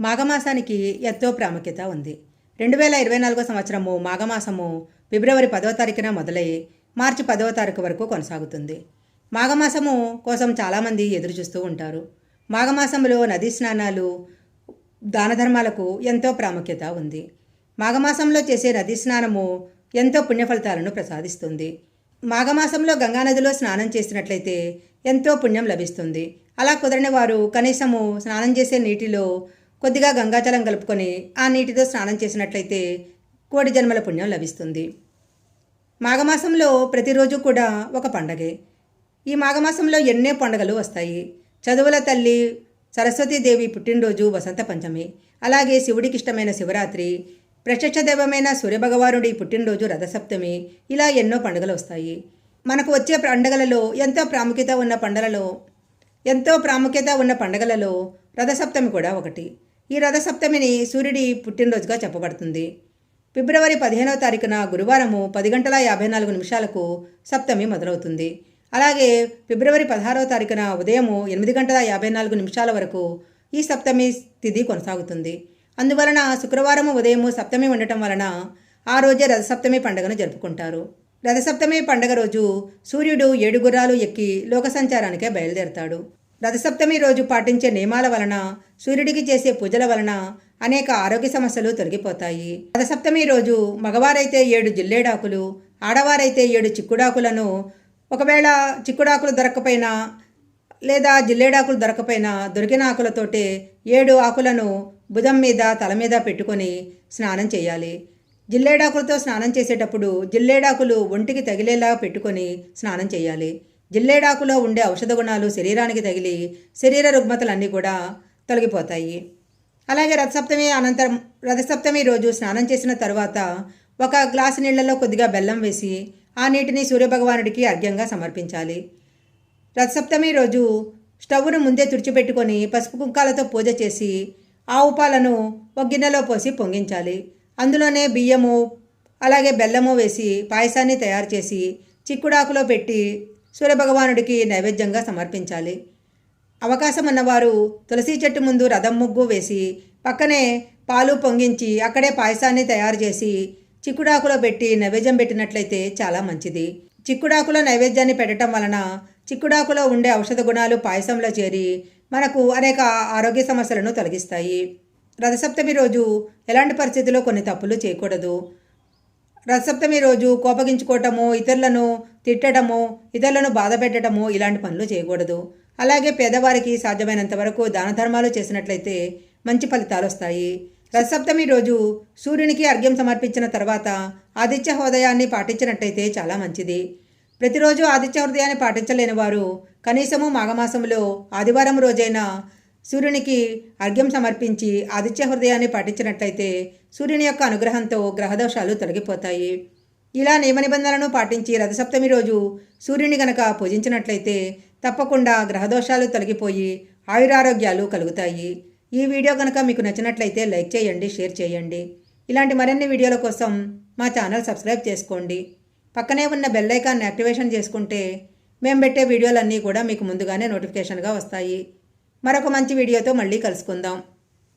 మాఘమాసానికి ఎంతో ప్రాముఖ్యత ఉంది. రెండు వేల ఇరవై నాలుగో సంవత్సరము మాఘమాసము ఫిబ్రవరి పదవ తారీఖున మొదలై మార్చి పదవ తారీఖు వరకు కొనసాగుతుంది. మాఘమాసము కోసం చాలామంది ఎదురు చూస్తూ ఉంటారు. మాఘమాసంలో నదీ స్నానాలు దాన ధర్మాలకు ఎంతో ప్రాముఖ్యత ఉంది. మాఘమాసంలో చేసే నదీ స్నానము ఎంతో పుణ్యఫలితాలను ప్రసాదిస్తుంది. మాఘమాసంలో గంగానదిలో స్నానం చేసినట్లయితే ఎంతో పుణ్యం లభిస్తుంది. అలా కుదరని వారు కనీసము స్నానం చేసే నీటిలో కొద్దిగా గంగాజలం కలుపుకొని ఆ నీటితో స్నానం చేసినట్లయితే కోటి జన్మల పుణ్యం లభిస్తుంది. మాఘమాసంలో ప్రతిరోజు కూడా ఒక పండగే. ఈ మాఘమాసంలో ఎన్నో పండగలు వస్తాయి. చదువుల తల్లి సరస్వతీదేవి పుట్టినరోజు వసంత పంచమి. అలాగే శివుడికి ఇష్టమైన శివరాత్రి ప్రత్యక్ష దైవమైన సూర్యభగవానుడి పుట్టినరోజు రథసప్తమి. ఇలా ఎన్నో పండుగలు వస్తాయి. మనకు వచ్చే పండగలలో ఎంతో ప్రాముఖ్యత ఉన్న పండగలలో ఎంతో ప్రాముఖ్యత ఉన్న పండగలలో రథసప్తమి కూడా ఒకటి. ఈ రథసప్తమిని సూర్యుడి పుట్టినరోజుగా చెప్పబడుతుంది. ఫిబ్రవరి పదిహేనవ తారీఖున గురువారము పది గంటల యాభై నాలుగు నిమిషాలకు సప్తమి మొదలవుతుంది. అలాగే ఫిబ్రవరి పదహారవ తారీఖున ఉదయము ఎనిమిది గంటల యాభై నాలుగు నిమిషాల వరకు ఈ సప్తమి తిథి కొనసాగుతుంది. అందువలన శుక్రవారం ఉదయము సప్తమి ఉండటం వలన ఆ రోజే రథసప్తమి పండుగను జరుపుకుంటారు. రథసప్తమి పండుగ రోజు సూర్యుడు ఏడు గుర్రాలు ఎక్కి లోక సంచారానికే బయలుదేరతాడు. రథసప్తమి రోజు పాటించే నియమాల వలన సూర్యుడికి చేసే పూజల వలన అనేక ఆరోగ్య సమస్యలు తొలగిపోతాయి. రథసప్తమి రోజు మగవారైతే ఏడు జిల్లేడాకులు ఆడవారైతే ఏడు చిక్కుడాకులను ఒకవేళ చిక్కుడాకులు దొరకపోయినా లేదా జిల్లేడాకులు దొరకపోయినా దొరికిన ఆకులతోటే ఏడు ఆకులను భుజం మీద తల మీద పెట్టుకొని స్నానం చేయాలి. జిల్లేడాకులతో స్నానం చేసేటప్పుడు జిల్లేడాకులు ఒంటికి తగిలేలా పెట్టుకొని స్నానం చేయాలి. జిల్లేడాకులో ఉండే ఔషధ గుణాలు శరీరానికి తగిలి శరీర రుగ్మతలన్నీ కూడా తొలగిపోతాయి. అలాగే రథసప్తమి అనంతరం రథసప్తమి రోజు స్నానం చేసిన తర్వాత ఒక గ్లాసు నీళ్ళలో కొద్దిగా బెల్లం వేసి ఆ నీటిని సూర్యభగవానుడికి అర్ఘ్యంగా సమర్పించాలి. రథసప్తమి రోజు స్టవ్ను ముందే తుడిచిపెట్టుకొని పసుపు కుంకాలతో పూజ చేసి ఆవు పాలను ఒక గిన్నెలో పోసి పొంగించాలి. అందులోనే బియ్యము అలాగే బెల్లము వేసి పాయసాన్ని తయారు చేసి చిక్కుడాకులో పెట్టి సూర్యభగవానుడికి నైవేద్యంగా సమర్పించాలి. అవకాశం ఉన్నవారు తులసి చెట్టు ముందు రథం ముగ్గు వేసి పక్కనే పాలు పొంగించి అక్కడే పాయసాన్ని తయారు చేసి చిక్కుడాకులో పెట్టి నైవేద్యం పెట్టినట్లయితే చాలా మంచిది. చిక్కుడాకులో నైవేద్యాన్ని పెట్టడం వలన చిక్కుడాకులో ఉండే ఔషధ గుణాలు పాయసంలో చేరి మనకు అనేక ఆరోగ్య సమస్యలను తొలగిస్తాయి. రథసప్తమి రోజు ఎలాంటి పరిస్థితుల్లో కొన్ని తప్పులు చేయకూడదు. రథసప్తమి రోజు కోపగించుకోవటము ఇతరులను తిట్టడము ఇతరులను బాధ పెట్టడము ఇలాంటి పనులు చేయకూడదు. అలాగే పేదవారికి సాధ్యమైనంత వరకు దాన ధర్మాలు చేసినట్లయితే మంచి ఫలితాలు వస్తాయి. రథసప్తమి రోజు సూర్యునికి అర్ఘ్యం సమర్పించిన తర్వాత ఆదిత్య హృదయాన్ని పాటించినట్టయితే చాలా మంచిది. ప్రతిరోజు ఆదిత్య హృదయాన్ని పాటించలేని వారు కనీసము మాఘమాసంలో ఆదివారం రోజైన సూర్యునికి అర్ఘ్యం సమర్పించి ఆదిత్య హృదయాన్ని పాటించినట్లయితే సూర్యుని యొక్క అనుగ్రహంతో గ్రహదోషాలు తొలగిపోతాయి. ఇలా నియమ నిబంధనలను పాటించి రథసప్తమి రోజు సూర్యుని గనక పూజించినట్లయితే తప్పకుండా గ్రహదోషాలు తొలగిపోయి ఆయురారోగ్యాలు కలుగుతాయి. ఈ వీడియో కనుక మీకు నచ్చినట్లయితే లైక్ చేయండి షేర్ చేయండి. ఇలాంటి మరిన్ని వీడియోల కోసం మా ఛానల్ సబ్స్క్రైబ్ చేసుకోండి. పక్కనే ఉన్న బెల్ ఐకాన్ని యాక్టివేషన్ చేసుకుంటే మేము పెట్టే వీడియోలన్నీ కూడా మీకు ముందుగానే నోటిఫికేషన్గా వస్తాయి. మరొక మంచి వీడియోతో మళ్ళీ కలుసుకుందాం.